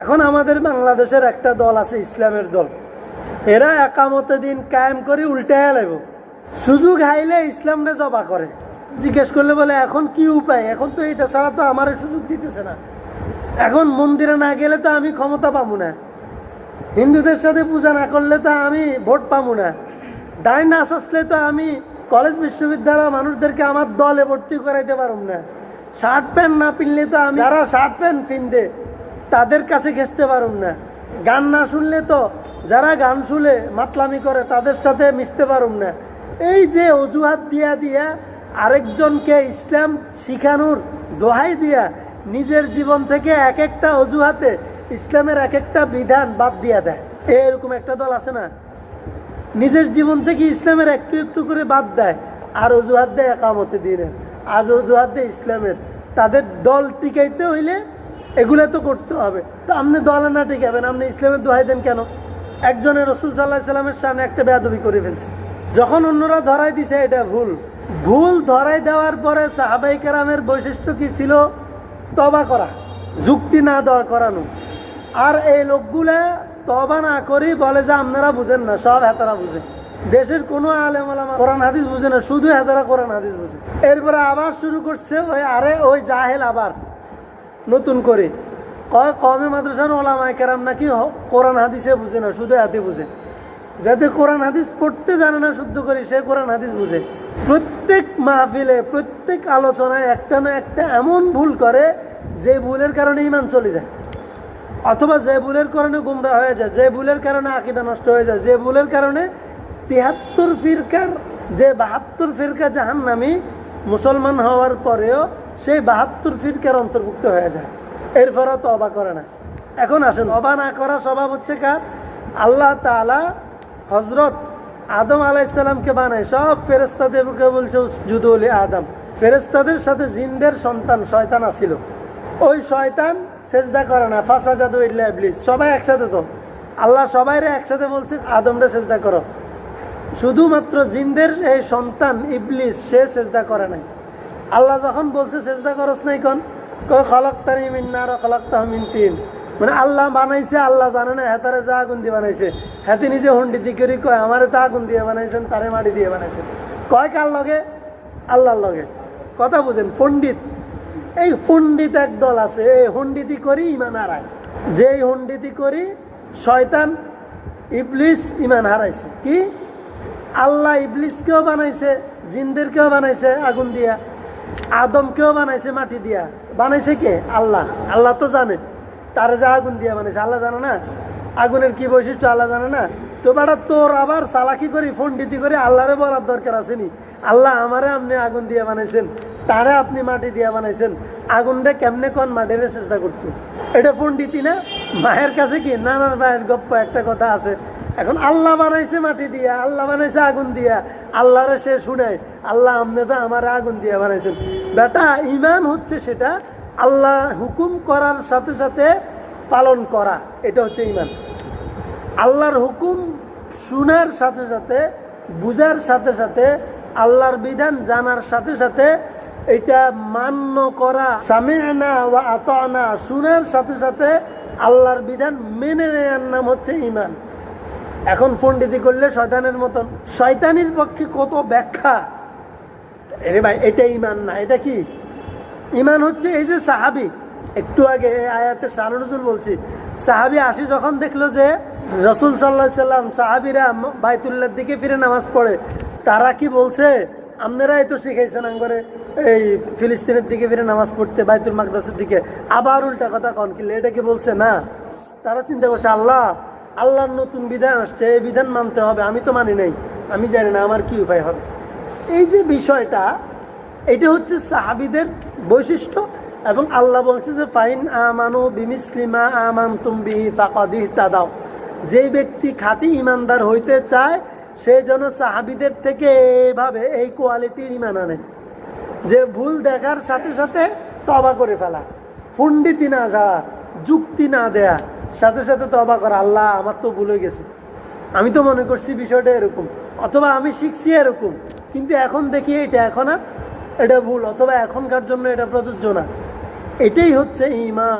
এখন আমাদের বাংলাদেশের একটা দল আছে, ইসলামের দল। এরা একামতে দিন কায়েম করে উল্টায় লাগব সুযোগ হাইলে ইসলামরে জবা করে। জিজ্ঞেস করলে বলে, এখন কি উপায়? এখন তো এটা ছাড়া তো আমার সুযোগ দিতেছে না। এখন মন্দিরে না গেলে তো আমি ক্ষমতা পাবো না। হিন্দুদের সাথে পূজা না করলে তো আমি ভোট পাবো না। দায় না আসলে তো আমি কলেজ বিশ্ববিদ্যালয় মানুষদেরকে আমার দলে ভর্তি করাইতে পারব না। শার্ট প্যান্ট না পিনলে তো আমি যারা শার্ট প্যান্ট পিনতে তাদের কাছে ঘেসতে পারব না। গান না শুনলে তো যারা গান শুনে মাতলামি করে, তাদের সাথে মিশতে পারব না। এই যে অজুহাত দিয়া দিয়া আরেকজনকে ইসলাম শিখানোর দোহাই দিয়া নিজের জীবন থেকে এক একটা অজুহাতে ইসলামের এক একটা বিধান বাদ দিয়া দেয়। এরকম একটা দল আছে না? নিজের জীবন থেকে ইসলামের একটু একটু করে বাদ দেয়। আর অজুহাত দেয় একামতে দিনের। আজ অজুহাত দেয় ইসলামের। তাদের দল টিকাইতে হইলে এগুলো তো করতে হবে। তো আপনি দলে না টিকাবেন আপনি ইসলামের দোহাই দেন কেন? একজনের রসুল সাল্লাহ সাল্লামের সামনে একটা বেয়াদবি করে ফেলছে। যখন অন্যরা ধরাই দিছে, এটা ভুল। ভুল ধরাই দেওয়ার পরে সাহাবাই কেরামের বৈশিষ্ট্য কি ছিল? তবা করা, যুক্তি না দর করানো। আর এই লোকগুলা তবা না করি বলে যে, আপনারা বুঝেন না, সব হেতারা বুঝে। দেশের কোনো আলেম আলামা কোরআন, হাদিস বুঝে না, শুধু হেতারা কোরআন, হাদিস বুঝে। এরপরে আবার শুরু করছে ওই, আরে ওই জাহেল আবার। নতুন করে। কয় কমে মাদ্রাসার ওলামায় কেরাম নাকি কোরআন হাদিসে বুঝে না, শুধু হাতে বুঝে। যাতে কোরআন হাদিস পড়তে জানে না, শুদ্ধ করে সে কোরআন হাদিস বুঝে। প্রত্যেক মাহফিলে, প্রত্যেক আলোচনায় একটা না একটা এমন ভুল করে, যে ভুলের কারণে ইমান চলে যায়। অথবা যে ভুলের কারণে গুমরা হয়ে যায়, যে ভুলের কারণে আকিদা নষ্ট হয়ে যায়, যে ভুলের কারণে তিয়াত্তর ফিরকার, যে বাহাত্তর ফিরকা জাহান নামি মুসলমান হওয়ার পরেও সেই বাহাত্তর ফিরকার অন্তর্ভুক্ত হয়ে যায়। এরপরও তো অবা করে না। এখন আসেন অবা না করা স্বভাব হচ্ছে কার? আল্লাহ তালা হজরত আদম আলাইসাল্লামকে বানায়, সব ফেরেস্তাদেরকে বলছে জুদুল আদম। ফেরেস্তাদের সাথে জিনদের সন্তান শয়তান আসিল ওই শয়তান সেজদা করে না ফাঁসা জাদু ইল্লা ইবলিস। সবাই একসাথে তো। আল্লাহ সবাইরে একসাথে বলছে, আদমরে সেজদা করো। শুধুমাত্র জিনদের এই সন্তান ইবলিস, সে সেজদা করে নাই। আল্লাহ যখন বলছে চেষ্টা করস নাই কোন? কয় খলক তারি মিন্নার খলক তিন। মানে আল্লাহ বানাইছে, আল্লাহ জানে না হেতারে যা আগুন দিয়ে বানাইছে। হাতে নিজে হন্ডি দিকে কয়, আমারে তো আগুন দিয়ে বানাইছেন, তারে মাটি দিয়ে বানাইছেন। কয়, কার লগে? আল্লাহর লগে। কথা বুঝেন, পণ্ডিত। এই পণ্ডিত এক দল আছে, এই হন্ডিতি করি ইমান হারায়। যেই হন্ডিতি করি, শয়তান, ইবলিস ইমান হারাইছে। কি? আল্লাহ ইবলিসকেও বানাইছে, জিনদেরকেও বানাইছে আগুন দিয়া। আদমকেও বানাইছে মাটি দিয়া। বানাইছে কে? আল্লাহ। আল্লাহ তো জানে। তার যে আগুন দিয়া বানাইছে, আল্লাহ জানে না? আগুনের কি বৈশিষ্ট্য আল্লাহ জানে না? তো বেটা, তোর আবার চালাকি করি, ফন্ডিতি করে, আল্লাহরে বলার দরকার আসেনি আল্লাহ আমারে আপনি আগুন দিয়ে বানাইছেন। তারে আপনি মাটি দিয়ে বানাইছেন। আগুনটা কেমনে কোন মাটির চেষ্টা করতো? এটা পণ্ডিতি না? মায়ের কাছে কি? নানার মায়ের গপ্প, একটা কথা আছে। এখন আল্লাহ বানাইছে মাটি দিয়া, আল্লাহ বানাইছে আগুন দিয়া। আল্লাহরে সে শুনে, আল্লাহ আপনি তো আমার আগুন দিয়া বানাইছেন। বেটা ইমান হচ্ছে সেটা আল্লাহ হুকুম করার সাথে সাথে পালন করা, এটা হচ্ছে ইমান আল্লাহর হুকুম শোনার সাথে সাথে, বুঝার সাথে সাথে, আল্লাহর বিধান জানার সাথে সাথে, এটা মান্য করা সামিনা ওয়া আতানা শোনার সাথে সাথে আল্লাহর বিধান মেনে নেওয়ার নাম হচ্ছে ইমান এখন পণ্ডিতি করলে শয়তানের মতন। শয়তানির পক্ষে কত ব্যাখ্যা? এরে ভাই, এটা ইমান না, এটা কি? ইমান হচ্ছে এই যে সাহাবি, একটু আগে এই আয়াতের শাহরুজুল বলছি, সাহাবি আসি যখন দেখল যে রসুল সাল্লাহ সাল্লাম সাহাবিরা বাইতুল্লার দিকে ফিরে নামাজ পড়ে, তারা কি বলছে? আপনারাই তো শিখাইছেন আঙ্গরে এই ফিলিস্তিনের দিকে ফিরে নামাজ পড়তে, বাইতুল মাকদাসের দিকে। আবার উল্টা কথা কন কিনলে এটা কি বলছে? না। তারা চিন্তা করছে, আল্লাহ আল্লাহর নতুন বিধান আসছে, এই বিধান মানতে হবে, আমি তো মানি নাই, আমি জানি না আমার কি উপায় হবে। এই যে বিষয়টা, এটা হচ্ছে সাহাবিদের বৈশিষ্ট্য এবং আল্লাহ বলছে যে, ফাইন আমানু বিমিসলিমা আমান তুমি ফাকাদি তাদাও যেই ব্যক্তি খাঁটি ইমানদার হইতে চায়, সে যেন সাহাবিদের থেকে এইভাবে এই কোয়ালিটির ইমান আনে। যে ভুল দেখার সাথে সাথে তবা করে ফেলা, ফুন্ডিতি না যাওয়া, যুক্তি না দেয়া। সাথে সাথে তো অবাক করা আল্লাহ, আমার তো ভুলে গেছে। আমি তো মনে করছি বিষয়টা এরকম, অথবা আমি শিখছি এরকম, কিন্তু এখন দেখি এটা এখন এটা ভুল, অথবা এখনকার জন্য এটা প্রযোজ্য না। এটাই হচ্ছে ইমান।